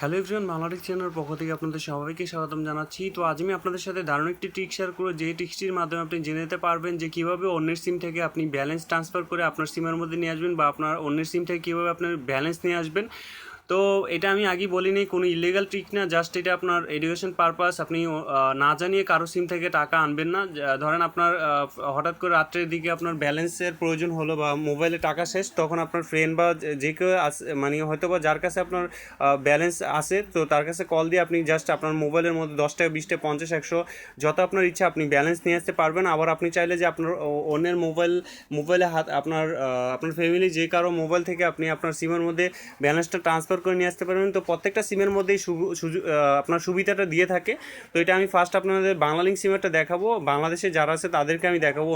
Hello everyone মালারিক চ্যানেলের পক্ষ থেকে আপনাদের সবাইকে স্বাগতম জানাচ্ছি। তো আজ আমি আপনাদের সাথে দারুণ একটি ট্রিক শেয়ার করব। যে ট্রিক্সটির মাধ্যমে আপনি জেনে নিতে পারবেন যে কীভাবে অন্যের সিম থেকে আপনি ব্যালেন্স ট্রান্সফার করে আপনার সিমের মধ্যে নিয়ে আসবেন বা আপনার অন্যের সিম থেকে কীভাবে আপনার ব্যালেন্স নিয়ে আসবেন। তো এটা আমি আগে বলিনি, কোনো ইলিগাল ট্রিক না জাস্ট এটা আপনার এডুকেশন পারপাস আপনি না জানিয়ে কারও সিম থেকে টাকা আনবেন না। ধরেন আপনার হঠাৎ করে রাত্রের দিকে আপনার ব্যালেন্সের প্রয়োজন হলো বা মোবাইলে টাকা শেষ, তখন আপনার ফ্রেন্ড বা যে- কেউ মানে হয়তো বা যার কাছে আপনার ব্যালেন্স আছে, তো তার কাছে কল দিয়ে আপনি জাস্ট আপনার মোবাইলের মধ্যে দশ টাকা, বিশ টাকা, পঞ্চাশ, একশো, যত আপনার ইচ্ছা আপনি ব্যালেন্স নিয়ে আসতে পারবেন। আবার আপনি চাইলে যে আপনার অন্যের মোবাইল মোবাইলে হাত, আপনার আপনার ফ্যামিলি যে কারও মোবাইল থেকে আপনি আপনার সিমের মধ্যে ব্যালেন্সটা ট্রান্সফার করে নিয়ে আসতে পারবেন। তো প্রত্যেকটা সিমের মধ্যেই আপনার সুবিধাটা দিয়ে থাকে। তো এটা আমি ফার্স্ট আপনাদের বাংলা লিঙ্ক সিমেরটা দেখাবো। বাংলাদেশে যারা আছে তাদেরকে আমি দেখাবো।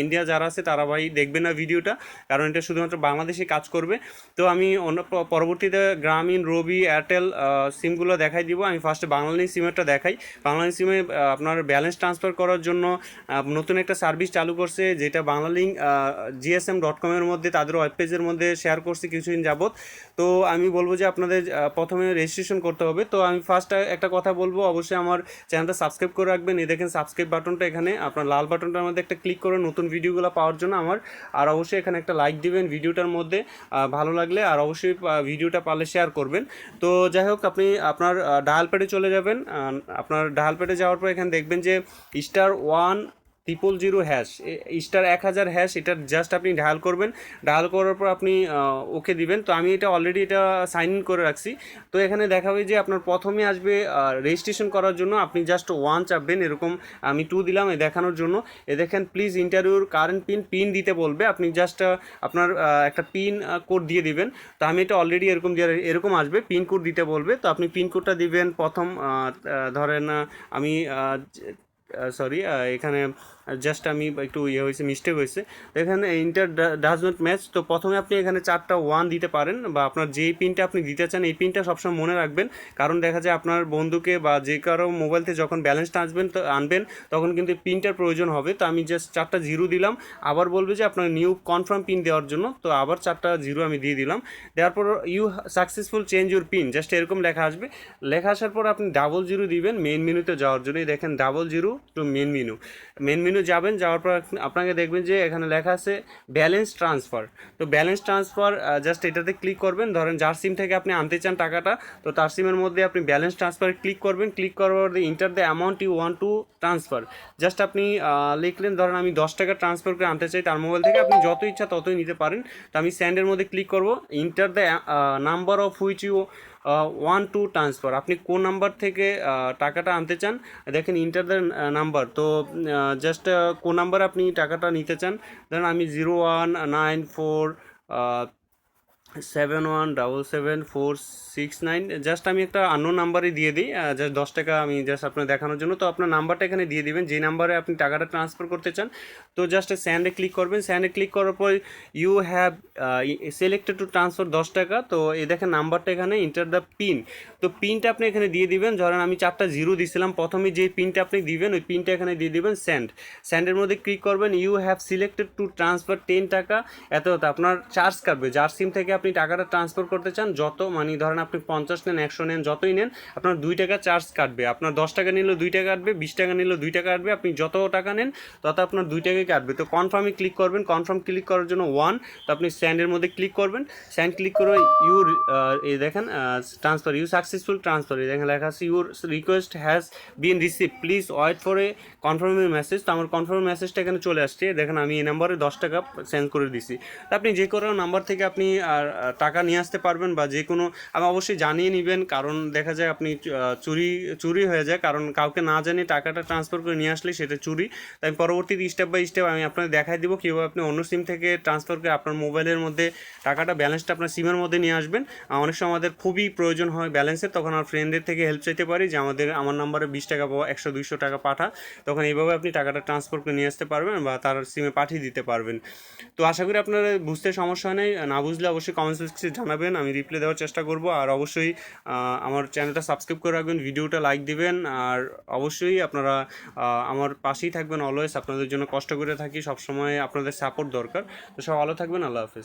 ইন্ডিয়া যারা আছে তারা ভাই দেখবে না ভিডিওটা, কারণ এটা শুধুমাত্র বাংলাদেশে কাজ করবে। তো আমি অন্য পরবর্তীতে গ্রামীণ রবি এয়ারটেল সিমগুলো দেখাই দিব। আমি ফার্স্টে বাংলা লিঙ্ক সিমেরটা দেখাই। বাংলা লিঙ্ক সিমে আপনার ব্যালেন্স ট্রান্সফার করার জন্য নতুন একটা সার্ভিস চালু করছে, যেটা বাংলা লিঙ্ক জিএসএম ডট কমের মধ্যে, তাদের ওয়েব পেজের মধ্যে শেয়ার করছে কিছুদিন যাবত তো আমি বলব যে আপনাদের প্রথমে রেজিস্ট্রেশন করতে হবে। তো আমি ফার্স্ট একটা কথা বলব। অবশ্যই আমার চ্যানেলটা সাবস্ক্রাইব করে রাখবেন। এই দেখেন সাবস্ক্রাইব বাটনটা এখানে। আপনার লাল বাটনটার মধ্যে একটা ক্লিক করে নতুন ভিডিওগুলো পাওয়ার জন্য আমার। আর অবশ্যই এখানে একটা লাইক দিবেন ভিডিওটার মধ্যে। ভালো লাগলে আর অবশ্যই ভিডিওটা পারলে শেয়ার করবেন। তো যাই হোক, আপনি আপনার ডায়াল প্যাডে চলে যাবেন। আপনার ডায়াল প্যাডে যাওয়ার পর এখানে দেখবেন যে star one triple zero hash star এক হাজার হ্যাশ এটা জাস্ট আপনি ডায়াল করবেন। ডায়াল করার পর আপনি ওকে দিবেন। তো আমি এটা অলরেডি এটা সাইন ইন করে রাখছি। তো এখানে দেখাবে যে আপনার প্রথমে আসবে রেজিস্ট্রেশন করার জন্য আপনি জাস্ট ওয়ান চাপবেন। এরকম আমি টু দিলাম এ দেখানোর জন্য। এ দেখেন প্লিজ ইন্টারভিউর কারেন্ট পিন পিন দিতে বলবে। আপনি জাস্ট আপনার একটা পিন কোড দিয়ে দিবেন। তো আমি এটা অলরেডি এরকম দিয়ে, এরকম আসবে। পিন কোড দিতে বলবে। তো আপনি পিন কোডটা দিবেন প্রথম ধরেন আমি সরি এখানে জাস্ট আমি একটু ইয়ে হয়েছে মিস্টেক হয়েছে। এখানে ইন্টার ডাজ নট ম্যাচ তো প্রথমে আপনি এখানে চারটা ওয়ান দিতে পারেন বা আপনার যেই পিনটা আপনি দিতে চান, এই পিনটা সবসময় মনে রাখবেন। কারণ দেখা যায় আপনার বন্ধুকে বা যে কারও মোবাইল থেকে যখন ব্যালেন্সটা আসবেন, তো আনবেন, তখন কিন্তু পিনটার প্রয়োজন হবে। তো আমি জাস্ট চারটা জিরো দিলাম। আবার বলবে যে আপনার নিউ কনফার্ম পিন দেওয়ার জন্য। তো আবার চারটা জিরো আমি দিয়ে দিলাম। দেওয়ার পর you successful change your pin just এরকম লেখা আসবে। লেখা আসার পর আপনি ডাবল জিরো দিবেন। মেন মেনুতে যাওয়ার জন্য দেখেন double zero two main menu main menu যাবেন, যাওয়ার পর আপনাকে দেখবেন যে এখানে লেখা আছে ব্যালেন্স ট্রান্সফার তো ব্যালেন্স ট্রান্সফার জাস্ট এটাতে ক্লিক করবেন। ধরেন যার সিম থেকে আপনি আনতে চান টাকাটা, তো তার সিমের মধ্যে আপনি ব্যালেন্স ট্রান্সফার ক্লিক করবেন। ক্লিক করার পর enter the amount you want to transfer just আপনি লিখলেন, ধরেন আমি দশ টাকা ট্রান্সফার করে আনতে চাই, তার মোবাইল থেকে আপনি যত ইচ্ছা ততই নিতে পারেন। তো আমি স্যান্ডের মধ্যে ক্লিক করব। Enter the number of which you want to transfer আপনি কোন নাম্বার থেকে টাকাটা আনতে চান? দেখেন ইন্টার দ্য নাম্বার তো জাস্ট কোন নাম্বার আপনি টাকাটা নিতে চান? ধরেন, আমি zero one nine four seven one double seven four six nine just আমি একটা আন্ন নাম্বারই দিয়ে দিই জাস্ট দশ টাকা আমি জাস্ট আপনার দেখানোর জন্য। তো আপনার নাম্বারটা এখানে দিয়ে দিবেন। যে নাম্বারে আপনি টাকাটা ট্রান্সফার করতে চান, তো জাস্ট স্যান্ডে ক্লিক করবেন। স্যান্ডে ক্লিক করার পর you have selected to transfer দশ টাকা। তো এই দেখেন নাম্বারটা এখানে ইন্টার দ্য পিন তো পিনটা আপনি এখানে দিয়ে দিবেন। ধরেন আমি চারটা জিরো দিয়েছিলাম প্রথমে যে পিনটা আপনি দিবেন, ওই পিনটা এখানে দিয়ে দিবেন স্যান্ড স্যান্ডের মধ্যে ক্লিক করবেন। You have selected to transfer ten টাকা। এত আপনার চার্জ কাটবে। যার সিম থেকে আপনি টাকাটা ট্রান্সফার করতে চান যত মানে ধরেন আপনি পঞ্চাশ নেন একশো নেন যতই নেন আপনার দুই টাকা চার্জ কাটবে। আপনার দশ টাকা নিলেও দুই টাকা কাটবে বিশ টাকা নিলেও দুই টাকা কাটবে আপনি যত টাকা নেন তত আপনার দুই টাকাই কাটবে। তো কনফার্মে ক্লিক করবেন কনফার্ম ক্লিক করার জন্য ওয়ান তো আপনি স্যান্ডের মধ্যে ক্লিক করবেন। স্যান্ড ক্লিক করে ইউ এই দেখেন ট্রান্সফার ইউ সাকসেসফুল ট্রান্সফার এই দেখেন লেখা আছে your request has been receive please wait for a কনফার্মের message তো আমার কনফার্ম মেসেজটা এখানে চলে আসছে। দেখেন আমি এই নাম্বারে দশ টাকা সেন্ড করে দিছি। তো আপনি যে কোনো নাম্বার থেকে আপনি আর, টাকা নিয়ে আসতে পারবেন বা যে কোনো আমি অবশ্যই জানিয়ে নেবেন, কারণ দেখা যায় আপনি চুরি চুরি হয়ে যায়, কারণ কাউকে না জানিয়ে টাকাটা ট্রান্সফার করে নিয়ে আসলে সেটা চুরি। তাই পরবর্তীতে স্টেপ বাই স্টেপ আমি আপনাকে দেখাই দিব, কীভাবে আপনি অন্য সিম থেকে ট্রান্সফার করে আপনার মোবাইলের মধ্যে টাকাটা ব্যালেন্সটা আপনার সিমের মধ্যে নিয়ে আসবেন। অনেক সময় আমাদের খুবই প্রয়োজন হয় ব্যালেন্সের তখন আমার ফ্রেন্ডের থেকে হেল্প চাইতে পারি যে আমাদের আমার নাম্বারে বিশ টাকা বা একশো, দুইশো টাকা পাঠা। তখন এইভাবে আপনি টাকাটা ট্রান্সফার করে নিয়ে আসতে পারবেন বা তার সিমে পাঠিয়ে দিতে পারবেন। তো আশা করি আপনারা বুঝতে সমস্যা নেই। না বুঝলে অবশ্যই কমেন্টস সেকশনে জানাবেন, আমি রিপ্লাই দেওয়ার চেষ্টা করব। আর অবশ্যই আমার চ্যানেলটা সাবস্ক্রাইব করে রাখবেন ভিডিওটা লাইক দিবেন। আর অবশ্যই আপনারা আমার পাশেই থাকবেন অলওয়েজ আপনাদের জন্য কষ্ট করে থাকি, সবসময় আপনাদের সাপোর্ট দরকার। তো সব ভালো থাকবেন, আল্লাহ হাফেজ।